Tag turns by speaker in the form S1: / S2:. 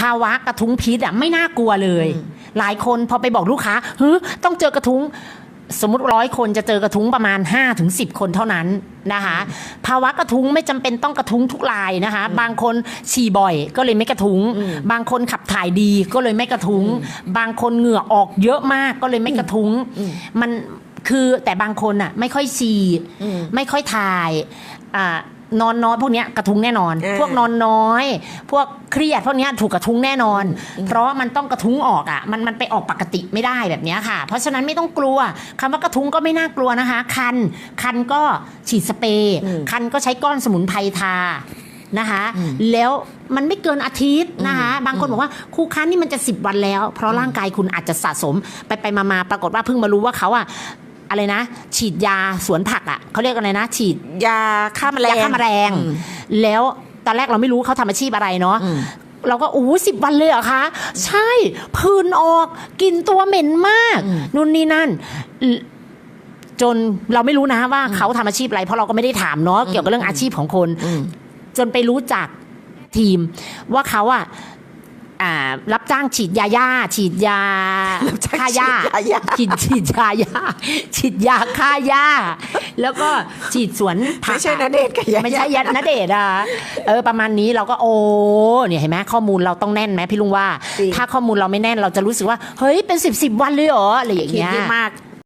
S1: ภาวะกระทุ้งพิษอะไม่น่ากลัวเลย หลายคนพอไปบอกลูกค้าเฮ้ยต้องเจอกระทุ้งสมมติร้อยคนจะเจอกระทุ้งประมาณ5ถึง10คนเท่านั้นนะคะ ภาวะกระทุ้งไม่จำเป็นต้องกระทุ้งทุกรายนะคะ บางคนฉี่บ่อยก็เลยไม่กระทุ้ง บางคนขับถ่ายดีก็เลยไม่กระทุ้ง บางคนเหงื่อออกเยอะมากก็เลยไม่กระทุ้ง มันคือแต่บางคนอะไม่ค่อยฉี่ไม่ค่อยถ่ายอ่า นอนน้อยพวกเนี้ยกระทุ้งแน่นอน
S2: อ่า
S1: พวกนอนน้อย พวกเครียดพวกเนี้ยถูกกระทุ้งแน่นอน เพราะมันต้องกระทุ้งออกอะมันมันไปออกปกติไม่ได้แบบเนี้ยค่ะ เพราะฉะนั้นไม่ต้องกลัวคำว่ากระทุ้งก็ไม่น่ากลัวนะคะ คันคันก็ฉีดสเปรย์คันก็ใช้ก้อนสมุนไพรทานะคะแล้วมันไม่เกินอาทิตย์นะคะบางคนบอกว่าครูคันนี่มันจะสิบวันแล้ว เพราะร่างกายคุณอาจจะสะสมไปไปมามาปรากฏว่าเพิ่งมารู้ว่าเขาอะ อะไรนะ ฉีดยาสวนผักอะเขาเรียกอะไรนะ ฉีด
S2: ยาฆ่าแมลง
S1: ยาฆ่าแมลง
S2: อืม
S1: แล้วตอนแรกเราไม่รู้เขาทำอาชีพอะไรเนาะ
S2: อืม
S1: เราก็อู้สิบวันเลยเหรอคะ ใช่พื้นออกกลินตัวเหม็นมากนู่นนี่นั่น จนเราไม่รู้นะว่าเขาทำอาชีพอะไร เพราะเราก็ไม่ได้ถามเนาะเกี่ยวกับเรื่องอาชีพของคน
S2: อืม
S1: จนไปรู้จักทีมว่าเขาอะอ่า รับจ้างฉีดยาย่าฉีดยาฆ่าหญ้า
S2: ฉีดยาหญ้า
S1: ฉีดฉีดยาหญ้าฉีดยาฆ่าหญ้าแล้วก็ฉีดสวนผัก
S2: ไม่ใช่
S1: อะ
S2: นาเดชน์กับยา
S1: ไม่ใช่ยัดนเดชน์อะเออประมาณนี้เราก็โอ้เนี่ยเห็นไหมข้อมูลเราต้องแน่นไหมพี่ลุงว่า
S2: จริง
S1: ถ้าข้อมูลเราไม่แน่นเราจะรู้สึกว่า เฮ้ยเป็นสิบสิบวันเลยเหรออะไรอย่าง
S2: คิด
S1: เงี้ย
S2: เยอะมาก